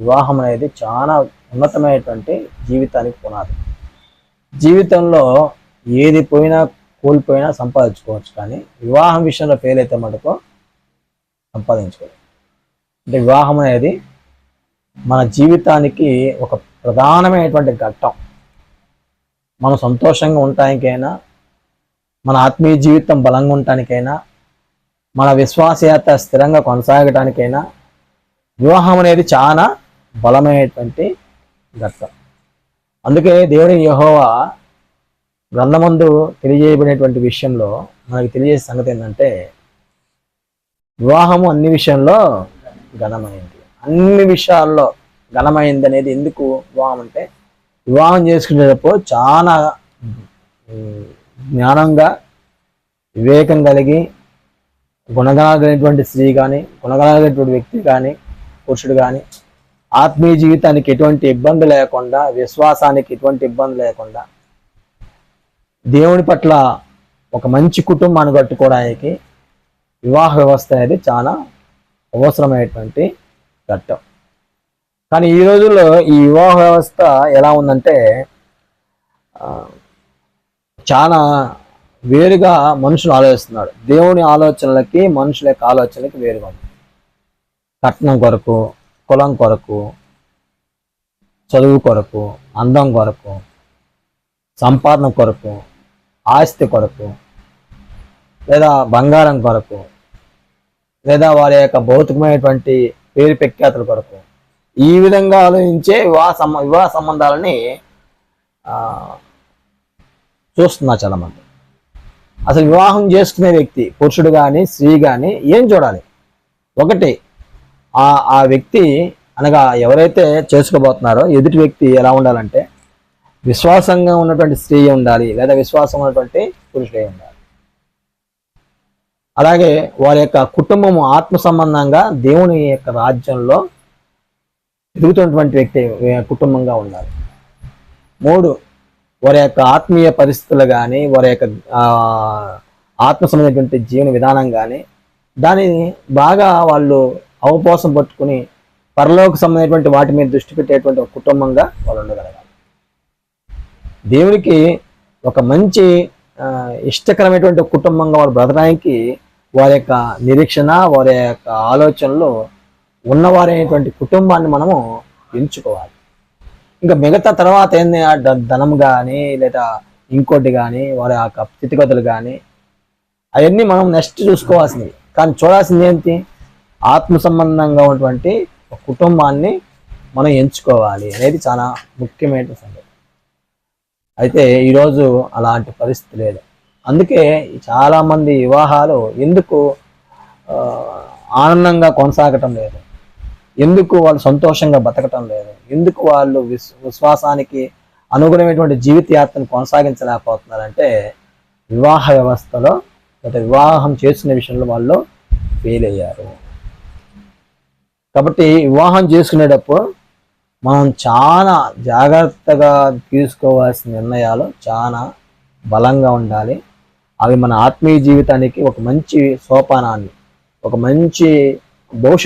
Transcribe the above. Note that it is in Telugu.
వివాహం అనేది చాలా ఉన్నతమైనటువంటి జీవితానికి పునాది. జీవితంలో ఏది పోయినా కోల్పోయినా సంపాదించుకోవచ్చు కానీ వివాహం విషయంలో ఫెయిల్ అయితే మటుకు సంపాదించుకోవచ్చు అంటే వివాహం అనేది మన జీవితానికి ఒక ప్రధానమైనటువంటి ఘట్టం. మనం సంతోషంగా ఉండటానికైనా మన ఆత్మీయ జీవితం బలంగా ఉండటానికైనా మన విశ్వాసయాత్ర స్థిరంగా కొనసాగటానికైనా వివాహం అనేది చాలా బలమైనటువంటి గట్ట అందుకే దేవుని యహోవా గ్రంథమందు తెలియజేయబడినటువంటి విషయంలో మనకి తెలియజేసే సంగతి ఏంటంటే వివాహము అన్ని విషయంలో ఘనమైంది. అన్ని విషయాల్లో ఘనమైంది అనేది ఎందుకు వివాహం అంటే వివాహం చేసుకునేటప్పుడు చాలా జ్ఞానంగా వివేకం కలిగి గుణగణాలైనటువంటి స్త్రీ కానీ గుణగణాలైనటువంటి వ్యక్తి కానీ పురుషుడు కానీ ఆత్మీయ జీవితానికి ఎటువంటి ఇబ్బంది లేకుండా విశ్వాసానికి ఎటువంటి ఇబ్బంది లేకుండా దేవుని పట్ల ఒక మంచి కుటుంబాన్ని కట్టుకోవడానికి వివాహ వ్యవస్థ అనేది చాలా అవసరమైనటువంటి ఘట్టం. కానీ ఈ రోజుల్లో ఈ వివాహ వ్యవస్థ ఎలా ఉందంటే చాలా వేరుగా మనుషులు ఆలోచిస్తున్నాడు దేవుని ఆలోచనలకి మనుషుల యొక్క ఆలోచనలకి వేరుగా ఉంది. కట్నం కొరకు కులం కొరకు చదువు కొరకు అందం కొరకు సంపాదన కొరకు ఆస్తి కొరకు లేదా బంగారం కొరకు లేదా వారి యొక్క భౌతికమైనటువంటి పేరు ప్రఖ్యాతుల కొరకు. ఈ విధంగా ఆలోచించే వివాహ సంబ వివాహ సంబంధాలని చూస్తున్నారు చాలామంది. అసలు వివాహం చేసుకునే వ్యక్తి పురుషుడు కానీ స్త్రీ కానీ ఏం చూడాలి? ఒకటి ఆ ఆ వ్యక్తి అనగా ఎవరైతే చేసుకోబోతున్నారో ఎదుటి వ్యక్తి ఎలా ఉండాలంటే విశ్వాసంగా ఉన్నటువంటి స్త్రీ ఉండాలి లేదా విశ్వాసం ఉన్నటువంటి పురుషుడే ఉండాలి. అలాగే వారి యొక్క కుటుంబము ఆత్మ సంబంధంగా దేవుని యొక్క రాజ్యంలో ఎదుగుతున్నటువంటి వ్యక్తి కుటుంబంగా ఉండాలి. మూడు వారి యొక్క ఆత్మీయ పరిస్థితులు కానీ వారి యొక్క ఆత్మ సంబంధించినటువంటి జీవన విధానం కానీ దానిని బాగా వాళ్ళు అవపోసం పట్టుకుని పరలోకి సంబంధించినటువంటి వాటి మీద దృష్టి పెట్టేటువంటి ఒక కుటుంబంగా వాళ్ళు ఉండగలగాలి. దేవునికి ఒక మంచి ఇష్టకరమైనటువంటి కుటుంబంగా వాళ్ళు బ్రతకడానికి వారి యొక్క నిరీక్షణ వారి యొక్క ఆలోచనలు ఉన్నవారైనటువంటి కుటుంబాన్ని మనము ఎంచుకోవాలి. ఇంకా మిగతా తర్వాత ఏంది? ధనం కానీ లేదా ఇంకోటి కానీ వారి యొక్క స్థితిగతులు కానీ అవన్నీ మనం నెక్స్ట్ చూసుకోవాల్సింది. కానీ చూడాల్సింది ఏంటి? ఆత్మ సంబంధంగా ఉన్నటువంటి కుటుంబాన్ని మనం ఎంచుకోవాలి అనేది చాలా ముఖ్యమైన సంగతి. అయితే ఈరోజు అలాంటి పరిస్థితి లేదు. అందుకే చాలామంది వివాహాలు ఎందుకు ఆనందంగా కొనసాగటం లేదు? ఎందుకు వాళ్ళు సంతోషంగా బతకటం లేదు? ఎందుకు వాళ్ళు విశ్వాసానికి అనుగుణమైనటువంటి జీవిత యాత్రను కొనసాగించలేకపోతున్నారంటే వివాహ వ్యవస్థలో లేదా వివాహం చేసిన విషయంలో వాళ్ళు ఫెయిల్ అయ్యారు. కాబట్టి వివాహం చేసుకునేటప్పుడు మనం చాలా జాగ్రత్తగా తీసుకోవాల్సిన నిర్ణయాలు చాలా బలంగా ఉండాలి. అవి మన ఆత్మీయ జీవితానికి ఒక మంచి సోపానాన్ని ఒక మంచి భవిష్యత్